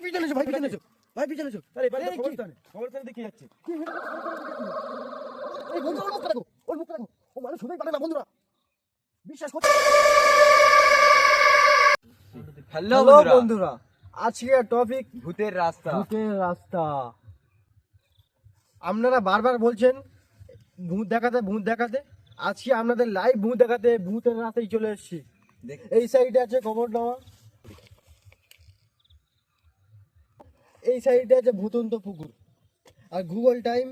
ভাই পিছনে এসো ভাই পিছনে এসো। ভাই পিছনে এসো। আরে কবরস্থানে দেখে যাচ্ছে। এই বন্ধুরা ওর মুখটা দেখো ওর মুখটা দেখো। ও মানুষ হতেই পারে না বন্ধুরা। বিশ্বাস করতে হ্যালো বন্ধুরা। টপিক ভূতের রাস্তা। ভূতের রাস্তা। আপনারা বারবার বলছেন ভূত দেখাতে ভূত দেখাতে। আজকে আপনাদের লাইভ ভূত দেখাতে ভূতের রাস্তায় চলে এসেছি। এই সাইডে আছে কবর নেওয়া এই সাইডে আছে ভূতন্ত পুকুর। আর গুগল টাইম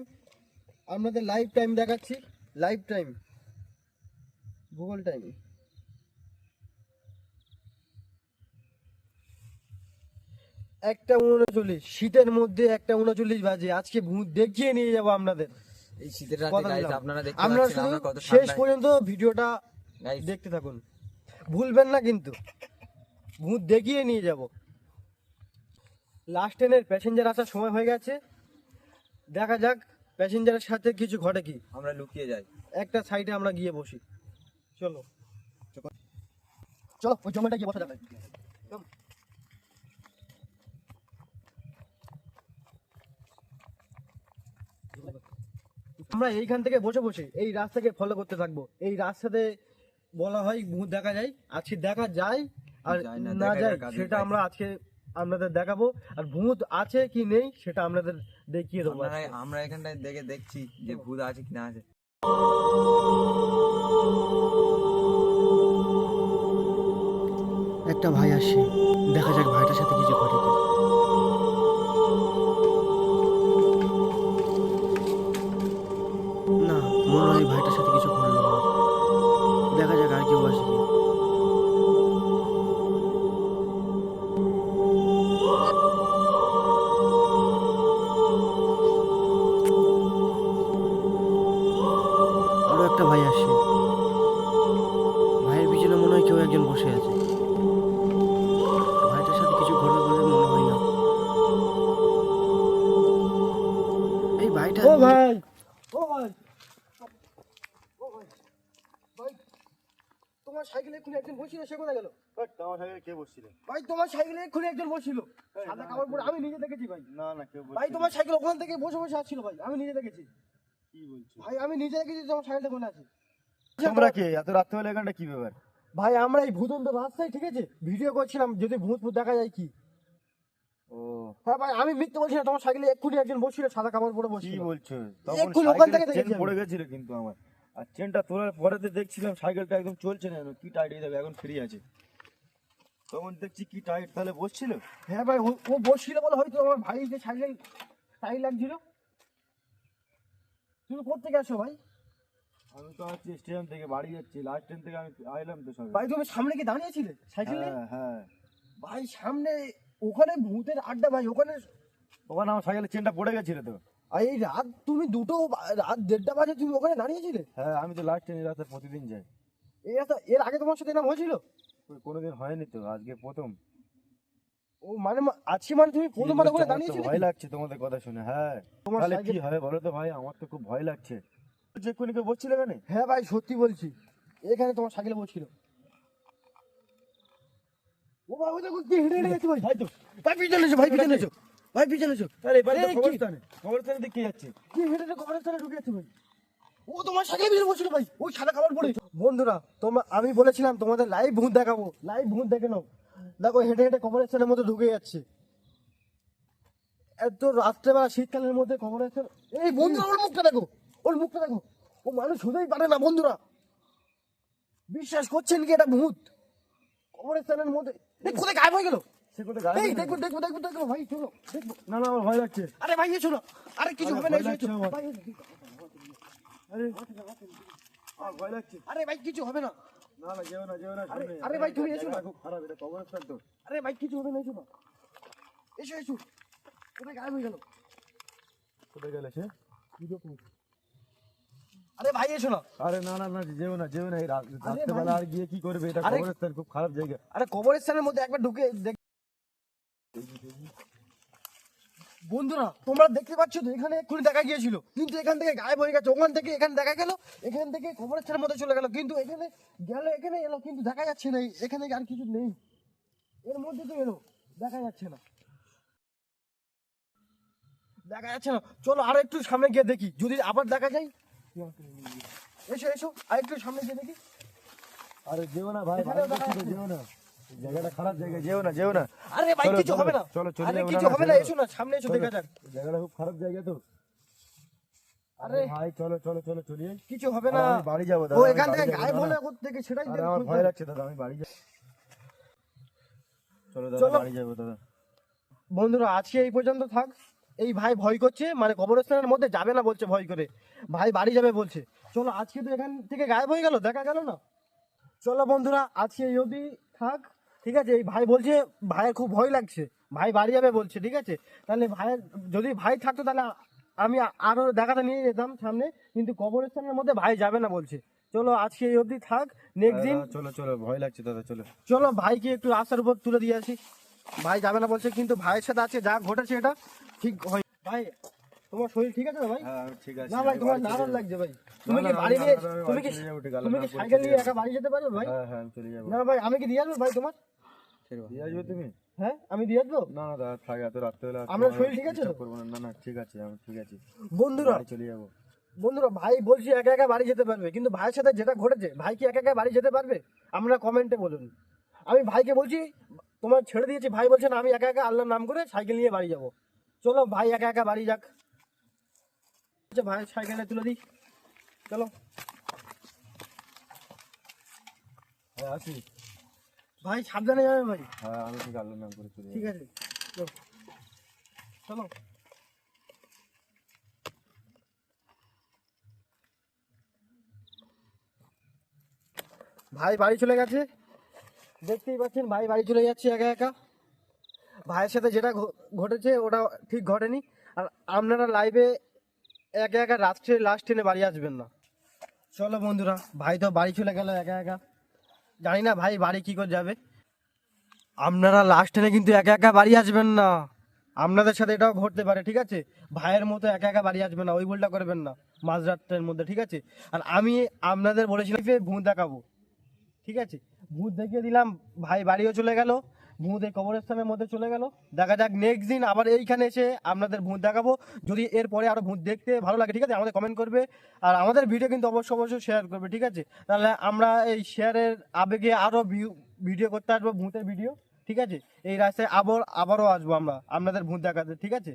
আপনাদের লাইভ টাইম দেখাচ্ছি। লাইভ টাইম গুগল টাইম একটা উনচল্লিশ শীতের মধ্যে একটা উনচল্লিশ বাজে। আজকে ভূত দেখিয়ে নিয়ে যাব আপনাদের। এই শীতের রাতে আপনারা দেখতে আপনারা শুধু শেষ পর্যন্ত ভিডিওটা দেখতে থাকুন। ভুলবেন না কিন্তু। ভূত দেখিয়ে নিয়ে যাব। লাস্ট ট্রেনের প্যাসেঞ্জার আসার সময় হয়ে গেছে। দেখা যাক প্যাসেঞ্জারের সাথে কিছু ঘটে কি। আমরা লুকিয়ে যাই। একটা সাইডে আমরা গিয়ে বসি। চলো। চলো ওই জমিটা গিয়ে বসা যাবে আমরা এইখান থেকে বসে বসে এই রাস্তাকে ফলো করতে থাকব। এই রাস্তাতে বলা হয় ভূত দেখা যায় আজকে দেখা যায় আর না যায় সেটা আমরা আজকে আপনাদের দেখাবো আর ভূত আছে কি নেই সেটা আপনাদের দেখিয়ে দেবো আমরা এখানটায় দেখে দেখছি যে ভূত আছে কি না আছে। একটা ভাই আসে দেখা যাক ভাইটার সাথে কিছু ঘটে ভাইটার সাথে কিছু ঘটবে বলে মনে হয় না। এই ভাইটা ও ভাই। ও ভাই। ও ভাই। ভাই তোমার সাইকেলে একজন বসছিল সে কোথায় গেল? সাথে কে বসছিল? ভাই তোমার সাইকেলে একজন বসছিল। সাদা কাপড় পরে আমি নিজে দেখেছি ভাই। না না কেউ ভাই তোমার সাইকেল ওখান থেকে বসে বসে আসছিল ভাই। আমি নিজে দেখেছি। কি বলছো? ভাই আমি নিজে দেখেছি তোমার সাইকেলটা কোনে আছে। তোমরা কে? এত রাত্রে হলে এখানটা কি ব্যাপার? ভাই আমরা এই ভূতন্ত রাস্তায় ঠিক আছে? ভিডিও করছিলাম যদি ভূত ভূত দেখা যায় কি? ও। হ্যাঁ ভাই আমি মিথ্যে বলছি না তোমার সাইকেলে এক্ষুনি একজন বসছিল সাদা কাপড় পরে কি বসছিল। বলছো? তখন এক্ষুনি ওখান থেকে দেখেছি পড়ে গেছিল কিন্তু আমার। আর চেনটা তোলার পরেতে দেখছিলাম সাইকেলটা একদম চলছে না কি টাইট হয়ে যাবে এখন ফ্রি আছে। তখন দেখছি কি টাইট তাহলে বসছিল? হ্যাঁ ভাই ও- বসছিল বলে হয়তো আমার ভাই যে সাইকেল টাই লাগছিল। তুমি কোথেকে আসো ভাই? আমি তো আছি স্টেশন থেকে বাড়ি যাচ্ছি। লাস্ট ট্রেন থেকে আমি আইলাম তো সবাই ভাই তুমি সামনে কি দাঁড়িয়েছিলে সাইকেলে হ্যাঁ হ্যাঁ। ভাই সামনে ওখানে ভূতের আড্ডা ভাই ওখানে ওখানে আমার সাইকেলের চেনটা পড়ে গেছিল তো। আর এই রাত তুমি দুটো বা- রাত দেড়টা বাজে তুমি ওখানে দাঁড়িয়েছিলে হ্যাঁ আমি তো লাস্ট ট্রেনে রাতে প্রতিদিন যাই। এই রাস্তা এর আগে তোমার সাথে এরকম হয়েছিল? কই কোনোদিন হয়নি তো আজকে প্রথম। ও মানে মা- আজকে মানে তুমি প্রথমবার ওখানে আমার তো দাঁড়িয়েছিলে ভয় লাগছে তোমাদের কথা শুনে হ্যাঁ। তোমার তাহলে কি সাইকেল হবে বলো তো ভাই? আমার তো খুব ভয় লাগছে। যে কোনি কেউ বসছিল কেন হ্যাঁ ভাই সত্যি বলছি। এখানে তোমার সাইকেলে বসছিল ও ভাই ওই দেখো হেঁটে হেঁটে গেছে ভাই। ভাই তো। ভাই পিছনে এসো ভাই পিছনে এসো। ভাই পিছনে এসো। আরে এবারে কবরস্থানে। কবরস্থানে দেখে যাচ্ছে। কি হেঁটে হেঁটে কবরস্থানে ঢুকে যাচ্ছে ভাই? ও তোমার সাইকেলে পিছনে বসছিল ভাই। ওই সাদা পরে। বন্ধুরা তোমার আমি বলেছিলাম তোমাদের লাইভ ভূত দেখাবো। লাইভ ভূত দেখে নাও। দেখো হেঁটে হেঁটে কবরস্থানের মধ্যে ঢুকে যাচ্ছে। এত রাত্রেবেলা শীতকালের মধ্যে কবরস্থান এই বন্ধুরা আমার মুখটা দেখো। ওর মুখটা দেখো। ও মানুষ হতেই পারে না বন্ধুরা। বিশ্বাস করছেন কি এটা ভূত? কবরস্থানের মধ্যে কোথায় গায়েব হয়ে গেল? সে কোথায় গায়েব এই গেল? দেখব দেখব দেখব দেখব ভাই চলো। দেখব না না আমার ভয় লাগছে। আরে ভাই এসো আরে কিছু হবে না ভয় লাগছে আরে ভয় লাগছে। আরে ভাই কিছু হবে না। না না যেও না যেও না আরে, ভাই, তুমি এসো না। খুব খারাপ এটা কবরস্থান তো। আরে ভাই কিছু হবে না এসো না। এসো এসো। কোথায় গায়েব হয়ে গেল? কোথায় গেলে সে? আরে ভাই এসো না আরে না না না যেও না যেও না এই আরে রাত্রেবেলা আর গিয়ে কি করবে? এটা কবরস্থান খুব খারাপ জায়গা। আরে কবরস্থানের মধ্যে একবার ঢুকে দেখ বন্ধুরা তোমরা দেখতে পাচ্ছ তো এখানে এক্ষুনি দেখা গিয়েছিল। কিন্তু এখান থেকে গায়েব হয়ে গেছে। ওখান থেকে এখানে দেখা গেল এখান থেকে কবরস্থানের মধ্যে চলে গেল। কিন্তু এখানে গেল এখানে এলো কিন্তু দেখা যাচ্ছে না। এখানে আর কিছু নেই। এর মধ্যে তো এলো দেখা যাচ্ছে না। দেখা যাচ্ছে না। চলো আর একটু সামনে গিয়ে দেখি। যদি আবার দেখা যায় এসো এসো আর সামনে গিয়ে দেখি। আরে যেও না ভাই ভাই দেখা বলছি তো, যেও না। জায়গাটা খারাপ জায়গা যেও না যেও না। আরে ভাই কিছু হবে না। চলো, চলে আরে কিছু না, না, হবে না এসো না সামনে এসো দেখা যাক। জায়গাটা খুব খারাপ জায়গা তো। আরে ভাই চলো চলো চলো চলি। কিছু হবে না। আমি বাড়ি যাব দাদা এখান থেকে থেকে সেটাই আমার ভয় লাগছে দাদা আমি বাড়ি যাব। চলো। দাদা বাড়ি যাব দাদা। বন্ধুরা আজকে এই পর্যন্ত থাক। এই ভাই ভয় করছে? মানে কবরস্থানের মধ্যে যাবে না বলছে ভয় করে। ভাই বাড়ি যাবে বলছে। চলো আজকে তো এখান থেকে গায়েব হয়ে গেল? দেখা গেল না? চলো বন্ধুরা আজকে এই অবধি থাক ঠিক আছে? এই ভাই বলছে ভাইয়ের খুব ভয় লাগছে। ভাই বাড়ি যাবে বলছে ঠিক আছে? তাহলে ভাইয়ের যদি ভাই থাকতো তাহলে আমি আ- আরও দেখাতে নিয়ে যেতাম সামনে কিন্তু কবরস্থানের মধ্যে ভাই যাবে না বলছে। চলো আজকে এই অবধি থাক। নেক্সট দিন চলো চলো ভয় লাগছে দাদা চলো। চলো ভাইকে একটু রাস্তার উপর তুলে দিয়ে আসি। ভাই যাবে না বলছে কিন্তু ভাইয়ের সাথে আছে যা ঘটেছে এটা ঠিক হয়। ভাই তোমার শরীর ঠিক আছে ভাই? হ্যাঁ ঠিক আছে। না ভাই তোমার নারাজ লাগছে ভাই। তুমি কি বাড়ি নিয়ে তুমি কি তুমি কি সাইকেল নিয়ে একা বাড়ি যেতে পারবে ভাই? হ্যাঁ হ্যাঁ আমি চলে যাব। না ভাই আমি কি দিয়ে আসব ভাই তোমার? দিয়ে আসবে তুমি? হ্যাঁ আমি দিয়ে আসব? না না দাদা থাক এত রাত্রেবেলা তোমার শরীর ঠিক আছে করব না। না না ঠিক আছে আমি ঠিক আছে। বন্ধুরা চলে যাব। বন্ধুরা ভাই বলছি একা একা বাড়ি যেতে পারবে কিন্তু ভাইয়ের সাথে যেটা ঘটেছে ভাই কি একা একা বাড়ি যেতে পারবে? আমরা কমেন্টে বলুন। আমি ভাইকে বলছি তোমার ছেড়ে দিয়েছি ভাই বলছে না আমি একা একা আল্লাহর নাম করে সাইকেল নিয়ে বাড়ি যাব। চলো ভাই একা একা বাড়ি যাক। আচ্ছা ভাই সাইকেলে তুলে দিই। চলো। হ্যাঁ আসি ভাই সাবধানে যাবে ভাই? হ্যাঁ আমি ঠিক আল্লাহর নাম করে ঠিক আছে চলো। চলো। ভাই বাড়ি চলে গেছে। দেখতেই পাচ্ছেন ভাই বাড়ি চলে যাচ্ছে একা একা। ভাইয়ের সাথে যেটা ঘটেছে, ওটা ঠিক ঘটেনি। আর আপনারা লাইভে একা একা রাত্রে লাস্ট ট্রেনে বাড়ি আসবেন না। চলো বন্ধুরা, ভাই তো বাড়ি চলে গেল একা একা। জানি না ভাই বাড়ি কি করে যাবে। আপনারা লাস্ট ট্রেনে কিন্তু একা একা বাড়ি আসবেন না। আপনাদের সাথে এটাও ঘটতে পারে, ঠিক আছে? ভাইয়ের মতো একা একা বাড়ি আসবেন না, ওই ভুলটা করবেন না মাঝরাতের মধ্যে, ঠিক আছে? আর আমি আপনাদের বলেছিলাম ভূত দেখাবো, ঠিক আছে? ভূত দেখিয়ে দিলাম, ভাই বাড়িও চলে গেল ভূত এই কবরস্থানের মধ্যে চলে গেল। দেখা যাক নেক্সট দিন আবার এইখানে এসে আপনাদের ভূত দেখাবো। যদি এরপরে আরও ভূত দেখতে ভালো লাগে, ঠিক আছে? আমাদের কমেন্ট করবে। আর আমাদের ভিডিও কিন্তু অবশ্যই অবশ্যই শেয়ার করবে, ঠিক আছে? তাহলে আমরা এই শেয়ারের আবেগে আরও ভিডিও করতে আসব, ভূতের ভিডিও ঠিক আছে? এই রাস্তায় আবার, আবারও আসব আমরা, আপনাদের ভূত দেখাতে, ঠিক আছে?